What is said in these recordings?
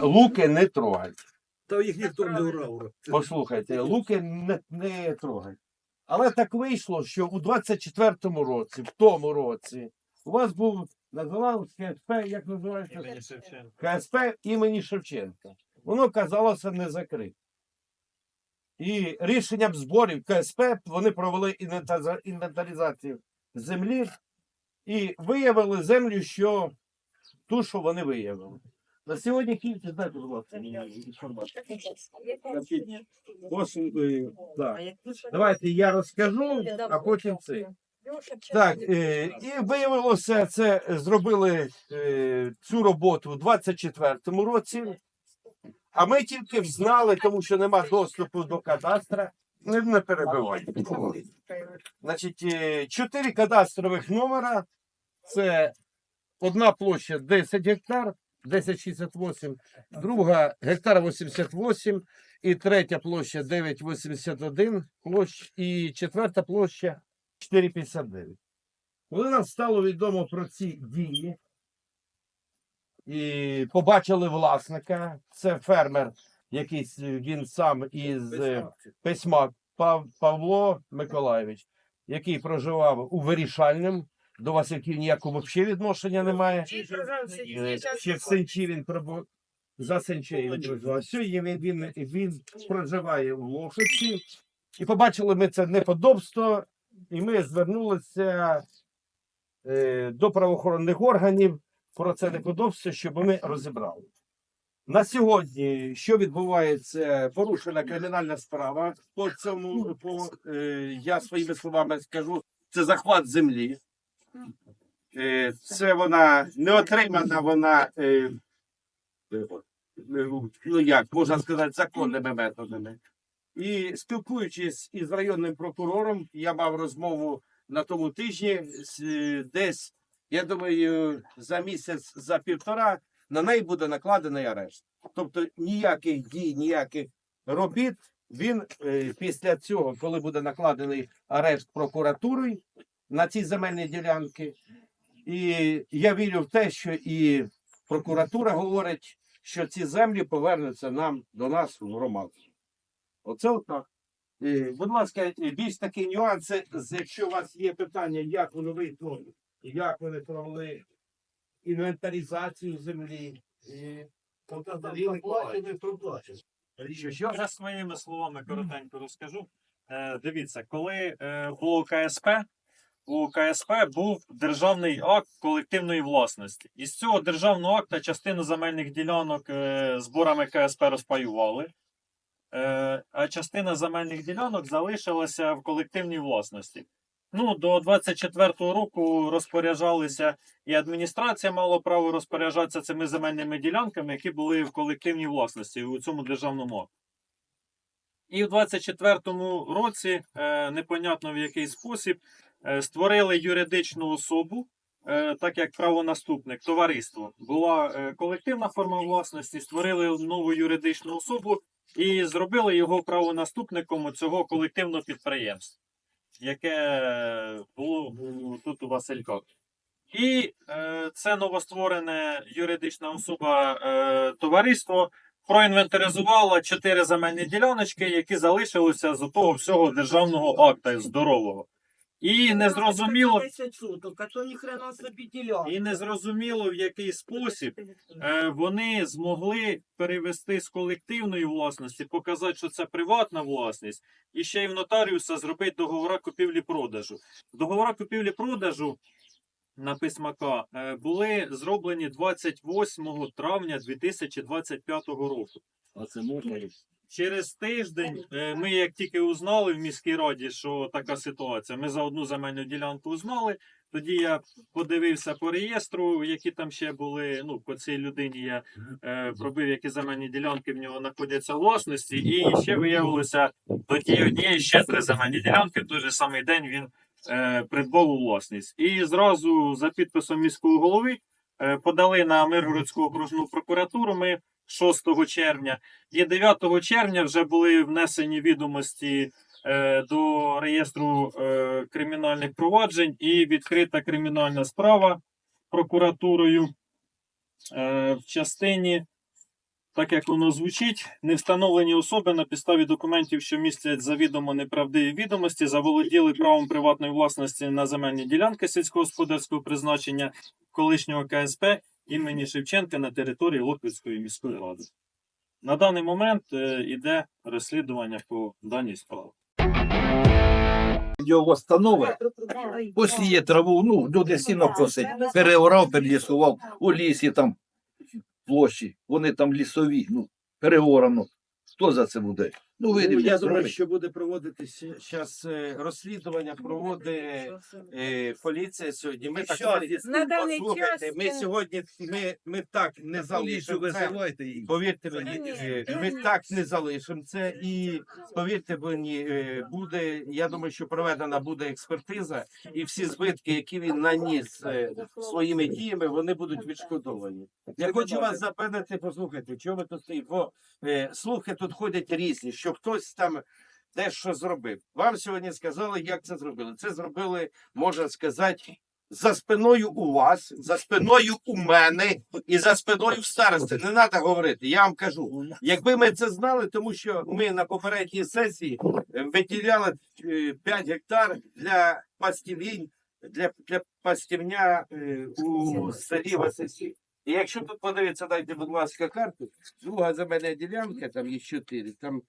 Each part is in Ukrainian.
луки не трогать. Та їх ніхто не урав. Послухайте, луки не, не трогать. Але так вийшло, що у 24-му році, в тому році, у вас був називався КСП, як називається? КСП імені Шевченка. Воно казалося не закрите. І рішенням зборів КСП вони провели інвентаризацію землі і виявили землю, що ту, що вони виявили. На сьогодні кількість, дайте, будь ласка, мені інформацію. Значить, ось, е, так. Давайте я розкажу, а потім це. Так, е, і виявилося, це зробили е, цю роботу у 24-му році. А ми тільки знали, тому що нема доступу до кадастра. Не, не перебивайте. Значить, е, чотири кадастрових номера. Це одна площа 10 гектар, 1068, друга гектар 88, і третя площа 981 площ, і четверта площа 4,59. Коли нам стало відомо про ці дії, і побачили власника, це фермер, якийсь він сам із е, письма Павло Миколаєвич, який проживав у вирішальному, до Васильків ніякого взагалі відношення немає. Ще в Сенчі він пробу... за Сенчею він проживав. Сьогодні він, він, він проживає в Лошиці. І побачили ми це неподобство, і ми звернулися е, до правоохоронних органів про це неподобство, щоб ми розібрали. На сьогодні, що відбувається, порушена кримінальна справа. По цьому по, е, я своїми словами скажу, це захват землі. Е, це вона не отримана, вона е, е, ну як можна сказати, законними методами. І спілкуючись із районним прокурором, я мав розмову на тому тижні, десь, я думаю, за місяць, за півтора на неї буде накладений арешт. Тобто ніяких дій, ніяких робіт. Він після цього, коли буде накладений арешт прокуратурою на ці земельні ділянки, і я вірю в те, що і прокуратура говорить, що ці землі повернуться нам до нас в громаду. Оце отак. Е, Будь ласка, е, більш такі нюанси, якщо у вас є питання, як воно вийшло, як вони провели інвентаризацію землі. І... Що, що вже своїми словами коротенько розкажу. Е, дивіться, коли е, було КСП, у КСП був державний акт колективної власності. Із цього державного акта частину земельних ділянок е, зборами КСП розпаювали, е, а частина земельних ділянок залишилася в колективній власності. Ну, до 24-го року розпоряджалися, і адміністрація мала право розпоряджатися цими земельними ділянками, які були в колективній власності у цьому державному акті. І в 24-му році, е, непонятно в який спосіб, створили юридичну особу, е, так як правонаступник, товариство. Була е, колективна форма власності, створили нову юридичну особу і зробили його правонаступником цього колективного підприємства, яке було тут у Васильках. І е, це новостворене юридична особа е, товариство проінвентаризувало чотири земельні діляночки, які залишилися з того всього державного акта здорового. І не зрозуміло, 10 суток, а то ніхрена собі ділянка. і не зрозуміло, в який спосіб е, вони змогли перевести з колективної власності, показати, що це приватна власність, і ще й в нотаріуса зробити договора купівлі-продажу. Договора купівлі-продажу на письмака е, були зроблені 28 травня 2025 року. Оце можна. Через тиждень е, ми, як тільки узнали в міській раді, що така ситуація, ми за одну земельну ділянку узнали. Тоді я подивився по реєстру, які там ще були. Ну, по цій людині я е, пробив, які земельні ділянки в нього знаходяться в власності, і ще виявилося до тієї однієї ще три земельні ділянки. В той же самий день він е, придбав у власність. І зразу за підписом міського голови е, подали на Миргородську окружну прокуратуру. Ми 6 червня. І 9 червня вже були внесені відомості е, до реєстру е, кримінальних проваджень і відкрита кримінальна справа прокуратурою е, в частині так як воно звучить, не встановлені особи на підставі документів, що містять завідомо неправдиві відомості, заволоділи правом приватної власності на земельні ділянки сільськогосподарського призначення колишнього КСП імені Шевченка на території Лохвицької міської ради. На даний момент е, іде розслідування по даній справі. Його встанови, посіє траву, ну, люди сіно косить, переорав, перелісував, у лісі там площі, вони там лісові, ну, переорано. Хто за це буде? Ну, Ну, я думаю, що буде проводитися зараз розслідування, проводить е, поліція сьогодні. Ми так На даний Послухайте, час ми сьогодні ми, ми так не залишимо це. визивайте їх. Повірте мені, е, ми так не залишимо це, і повірте мені, е, буде. Я думаю, що проведена буде експертиза, і всі збитки, які він наніс е, своїми діями, вони будуть відшкодовані. Я хочу вас запевнити, послухайте, чого ви тут стоїте? Бо е, слухи тут ходять різні, що хтось там. Дещо зробив. Вам сьогодні сказали, як це зробили. Це зробили, можна сказати, за спиною у вас, за спиною у мене і за спиною в старости. Не треба говорити. Я вам кажу. Якби ми це знали, тому що ми на попередній сесії е, виділяли е, 5 гектар для пастівінь, для, для пастівня е, у селі Васильці. І якщо тут подивитися, дайте, будь ласка, карту, друга земельна ділянка, там є чотири, там,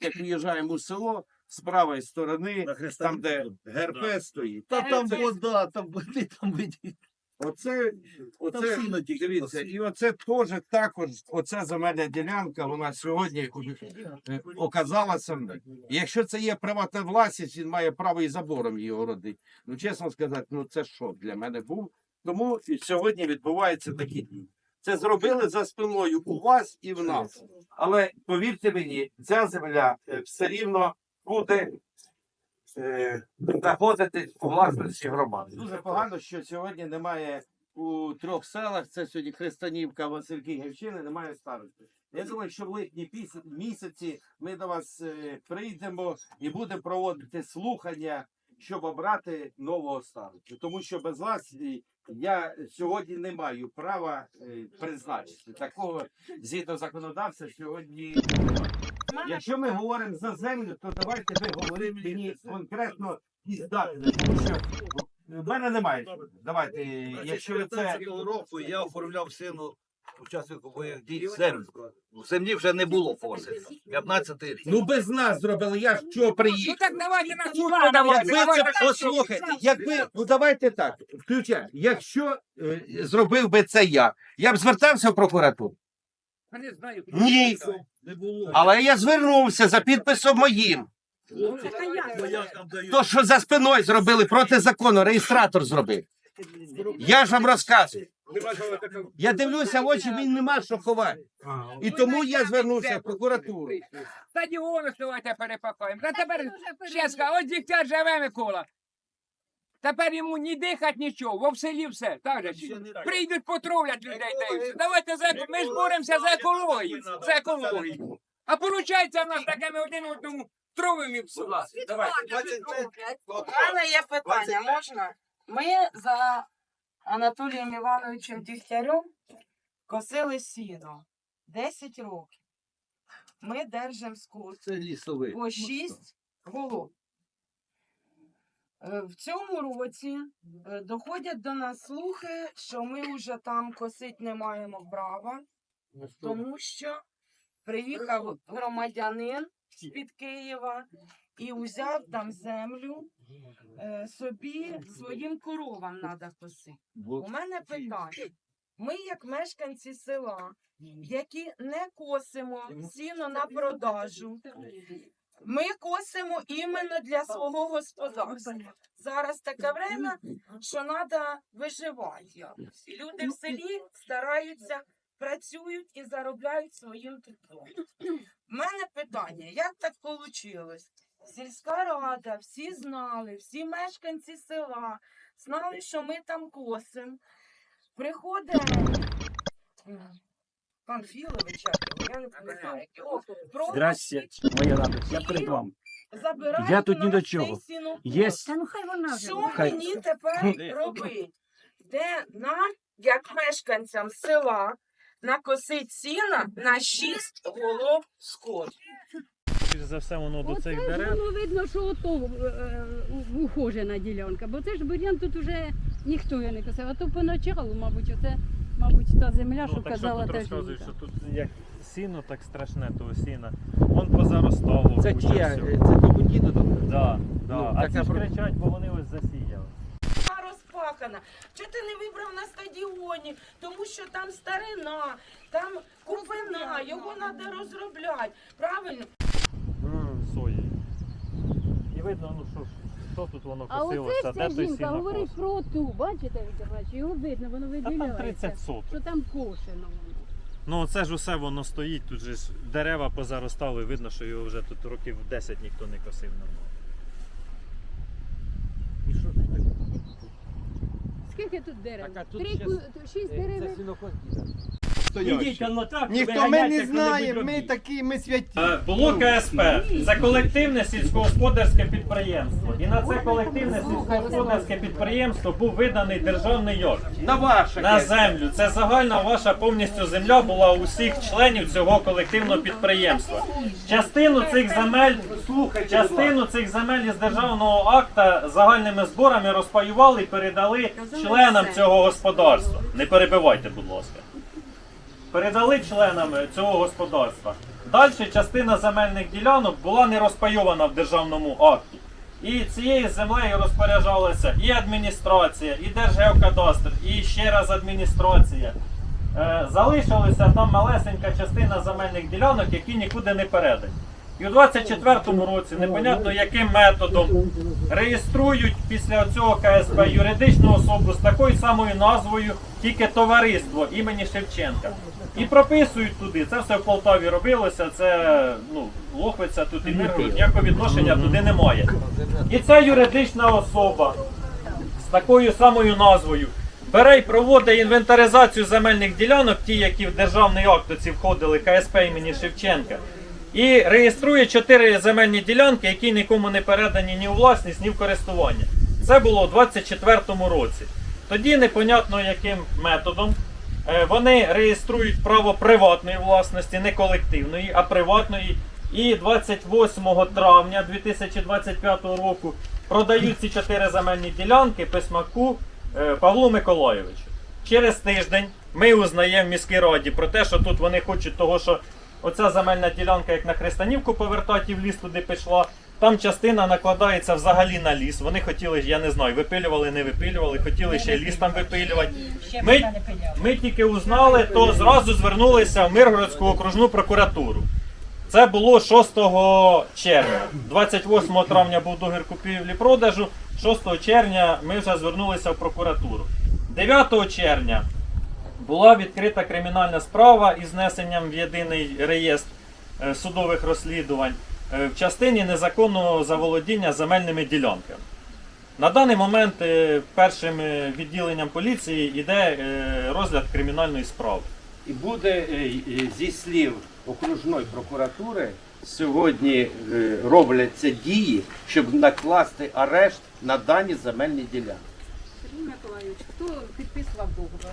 як виїжджаємо у село, з правої сторони, там, де ГРП стоїть. Та там вода, там вони там видіть. Оце, оце тільки дивіться, і оце теж також, оця земельна ділянка, вона сьогодні е, оказалася. Якщо це є приватна власність, він має право і забором її городити. Ну, чесно сказати, ну це що для мене був. Тому сьогодні відбуваються такі дії. Це зробили за спиною у вас і в нас. Але повірте мені, ця земля е, все рівно буде е, знаходитись у власності громади. Дуже погано, що сьогодні немає у трьох селах. Це сьогодні Христанівка, Васильки, Гівчини, немає старости. Я думаю, що в липні місяці ми до вас е, прийдемо і будемо проводити слухання, щоб обрати нового старосту. Тому що без вас е, я сьогодні не маю права е, призначити. Такого згідно законодавця сьогодні. Якщо ми говоримо за землю, то давайте ви говорите мені конкретно із дати, тому що в мене немає. Давайте, якщо це року я оформляв сину учаснику бойових дій землю. В землі вже не було посилу. 15 рік. ну без нас зробили, я ж чого Ну приїхав. так давайте на суд Якби подавати. це послухайте, якби ну давайте так, включай. Якщо е, зробив би це я, я б звертався в прокуратуру. Я не знаю. Ні. Не було. Але я звернувся за підписом моїм. То, що за спиною зробили проти закону, реєстратор зробив. Я ж вам розказую. Я дивлюся в очі, він нема що ховати. І тому я звернувся в прокуратуру. Стадіону давайте перепакуємо. Та тепер ще скажу, от дігтяр живе Микола. Тепер йому ні дихать, нічого, во в селі все. Так же? Прийдуть, потровлять людей. та. Давайте за ми ж боремося за екологію. За екологію. А виходить, в нас таке ми один одному тровимо і мене є питання, можна? Ми за Анатолієм Івановичем Дігтярем косили сіно 10 років. Ми держимо скот по 6 голов. Е, В цьому році е, доходять до нас слухи, що ми вже там косити не маємо права, тому що приїхав громадянин з-під Києва і взяв там землю е, собі своїм коровам треба косити. У мене питання. Ми, як мешканці села, які не косимо сіно на продажу, ми косимо іменно для свого господарства. Зараз таке время, що треба виживати. Люди в селі стараються, працюють і заробляють своїм трудом. У мене питання, як так вийшло? Сільська рада, всі знали, всі мешканці села знали, що ми там косимо. Приходить пан Філович, я не пам'ятаю, Здрасте, моя радость, я перед вами. забирає Я тут ні до чого. цей сінокос. Є Що Хай. мені тепер робити? Де нам, як мешканцям села, накосити сіна на 6 голов скот. Більш за все воно до Оце цих ж дерев. воно видно, що ото е, у- ухожена ділянка, бо це ж бур'ян тут уже ніхто його не косив. А то поначалу, мабуть, оце, мабуть, та земля, що Ну, так що казала тут та розказують, жінка. що тут як сіно так страшне, того сіна. Вон позаростало. Це куча чия? всього. Це того діду там? Да, да. Ну, а так ці я ж про- кричать, бо вони ось засіяли. Розпахана. Чого ти не вибрав на стадіоні? Тому що там старина, там купина, його треба розробляти. Правильно? І видно, ну що ж, що тут воно А косилося, оце де ця той жінка говорить про ту, бачите, Віктор Іванович, його видно, воно Та там виділяється. 30 соток. Що там кошено воно. Ну це ж усе воно стоїть, тут же ж дерева позаростали, видно, що його вже тут років 10 ніхто не косив нормально. І що тут таке? Скільки тут дерев? Так, а тут Три, ще ку- шість Е, дерев. Це сінокос діда. Ідіть, так, Ніхто ми не знаємо, ми такі, ми святі. Е, Було КСП. Це колективне сільськогосподарське підприємство. І на це колективне сільськогосподарське підприємство був виданий державний акт. На ваше. на землю. Це загальна ваша повністю земля була у всіх членів цього колективного підприємства. Частину цих земель, частину цих земель із державного акта загальними зборами розпаювали і передали членам цього господарства. Не перебивайте, будь ласка. Передали членам цього господарства. Далі частина земельних ділянок була не розпайована в державному акті. І цією землею розпоряджалася і адміністрація, і Держгеокадастр, і ще раз адміністрація. Е, залишилася там малесенька частина земельних ділянок, які нікуди не передані. І у 24-му році, непонятно яким методом, реєструють після цього КСП юридичну особу з такою самою назвою, тільки товариство імені Шевченка. І прописують туди. Це все в Полтаві робилося. Це ну, Лохвиця тут і Миргород, ніякого відношення туди немає. І ця юридична особа з такою самою назвою бере і проводить інвентаризацію земельних ділянок, ті, які в державний акт оці входили КСП імені Шевченка. І реєструє чотири земельні ділянки, які нікому не передані ні у власність, ні в користування. Це було у 24-му році. Тоді непонятно яким методом е, вони реєструють право приватної власності, не колективної, а приватної. І 28 травня 2025 року продають ці чотири земельні ділянки письмаку е, Павлу Миколайовичу. Через тиждень ми узнаємо в міській раді про те, що тут вони хочуть того, що оця земельна ділянка, як на Христанівку повертати в ліс туди пішла. Там частина накладається взагалі на ліс. Вони хотіли, я не знаю, випилювали, не випилювали, хотіли ще ліс там випилювати. Ми, ми тільки узнали, то зразу звернулися в Миргородську окружну прокуратуру. Це було 6 червня. 28 травня був договір купівлі-продажу. 6 червня ми вже звернулися в прокуратуру. 9 червня була відкрита кримінальна справа із внесенням в єдиний реєстр е, судових розслідувань е, в частині незаконного заволодіння земельними ділянками. На даний момент е, першим відділенням поліції йде розгляд кримінальної справи. І буде зі слів окружної прокуратури сьогодні робляться дії, щоб накласти арешт на дані земельні ділянки. Сергій Миколайович, хто підписував договор?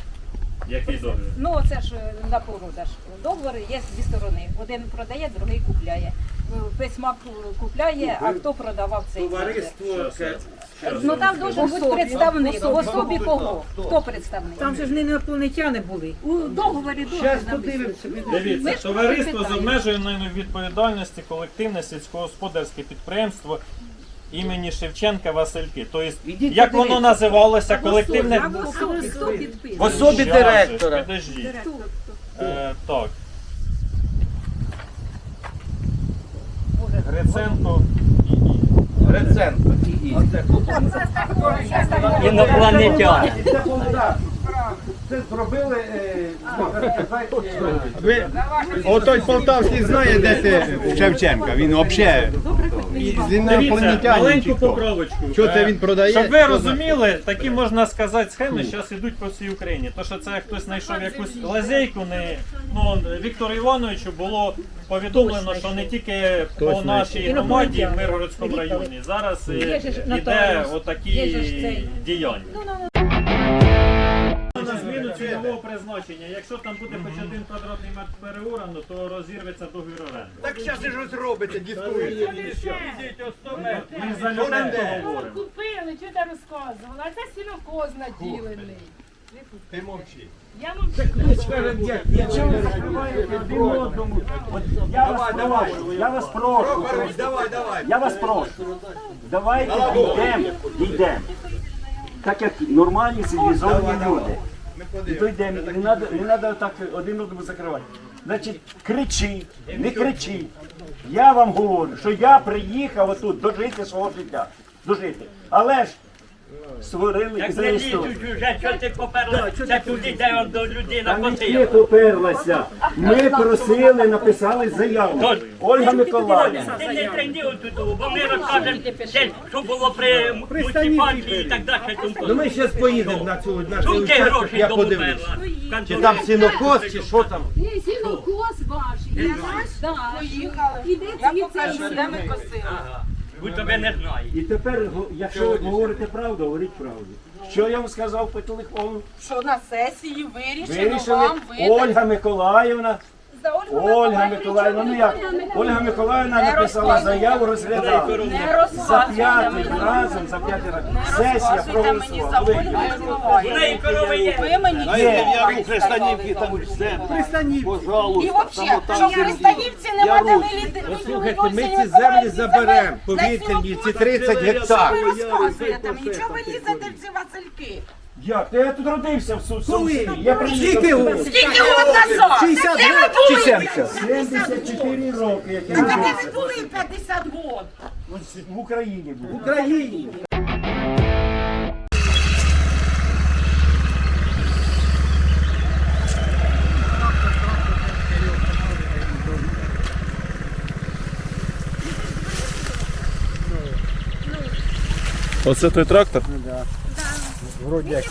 Який договір? Ну, це ж е, на продаж. Договори є з дві сторони. Один продає, другий купляє. Ну, Письмак купляє, а хто продавав цей Товариство договір? Ну там дуже бути представник. В особі кого? Хто представник? Там же ж не інопланетяни були. У договорі подивимося. Ми Дивіться, товариство з обмеженою відповідальності, колективне сільськогосподарське підприємство імені Шевченка Васильки. Тобто, Ідіть як воно подивіться. називалося, колективне В особі хто В підписує? особі Щас же, директора. Підождіть. Е, так. Гриценко і Гриценко. І, і. Інопланетяни. Це. Це зробили, е, можна е, Ви, отой полтавський знає, де це Шевченка. Він взагалі Дивіться, маленьку поправочку. Що це він продає? Щоб ви розуміли, такі можна сказати схеми зараз йдуть по всій Україні. То, що це хтось знайшов якусь лазейку, не ну Віктору Івановичу було повідомлено, що не тільки по нашій громаді в Миргородському районі. Зараз е, іде отакі Є же ж цей. діяння. Цільового призначення. Якщо там буде хоч один квадратний метр переорано, то розірветься договір оренди. Так зараз ж ось робиться, дискується. Ми за людей говоримо. Купили, що ти розказувала? А це сінокоз наділений. Ти мовчи. Я вам Я вас прошу, я вас прошу. Прохорович, давай, давай. Я вас прошу. Давайте дійдемо, дійдемо. Так як нормальні цивілізовані люди. І дійдемо, і не треба не надо так один одному закривати. Значить, кричи, не кричи. Я вам говорю, що я приїхав отут дожити свого життя. Дожити. Але ж створили і зареєстрували. що ти поперла, це туди, де он до людей Та не поперлася. Ми просили, написали заяву. Ольга Миколаївна. Ти не тренді отут, бо ми розкажемо, те, що було при муніципальній і так далі. Ну ми зараз поїдемо на цю на цей Тут ти участок, гроші я подивлюсь. Чи там сінокос, чи що там. Ні, сінокос ваш. І наш, да. поїхали. Іде Я покажу, де ми косили. Ви тебе не знає. І тепер, го- якщо ви говорите правду, говоріть правду. Що я вам сказав по телефону? Що на сесії вирішено Вирішили вам видати. Ольга Миколаївна. За Ольгу Ольга Миколаївна, ну як? Ольга Миколаївна написала заяву, розглядала. Не За п'ятий разом, за п'ятий раз. Не Сесія розказуйте мені за проголосувала. Ольгу Ви- Миколаївну. Ви мені Є. Христанівки там все. І взагалі, що в Христанівці нема де виліти. Слухайте, ми ці землі заберемо, повірте мені, ці 30 Що гектар. ви розказуєте мені? Чого ви лізете в ці Васильки? Як? Та я тут родився в су- Коли? селі. Я приїхав Скільки туди. років? Скільки років назад? 60 Де ви років чи були? 70? 74 роки, як я Так а де родився. ви були 50 років? в Україні був. В Україні. Оце той трактор? Вроді як.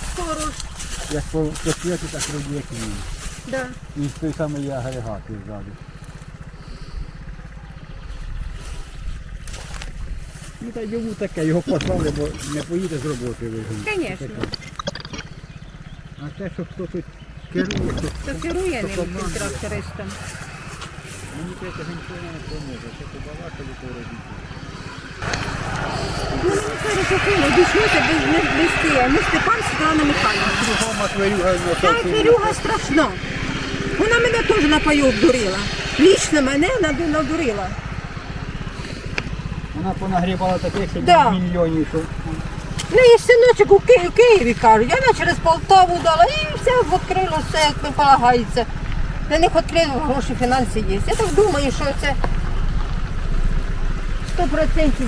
Як по космети, так вроді як він. Да. І той самий є агрегат і ззаду. Ну та йому таке, його послали, бо не поїде з роботи вигнати. Звісно. А те, що хто тут керує, то То керує ним цим трактористом. мені третя жінка не поможе. Що побалакали, то робити. Ну, мені каже, що без, без. Ми Степан Світлана Михайлівна. Та Кирюга страшна. Вона мене теж на паю обдурила. Лічно мене наду- надурила. Вона понагрібала таких Да. мільйонів, що Ну і синочок у Ки- у Києві кажуть, вона через Полтаву дала і все відкрило, все як не полагається. На них відкрили гроші, фінанси є. Я так думаю, що це 100%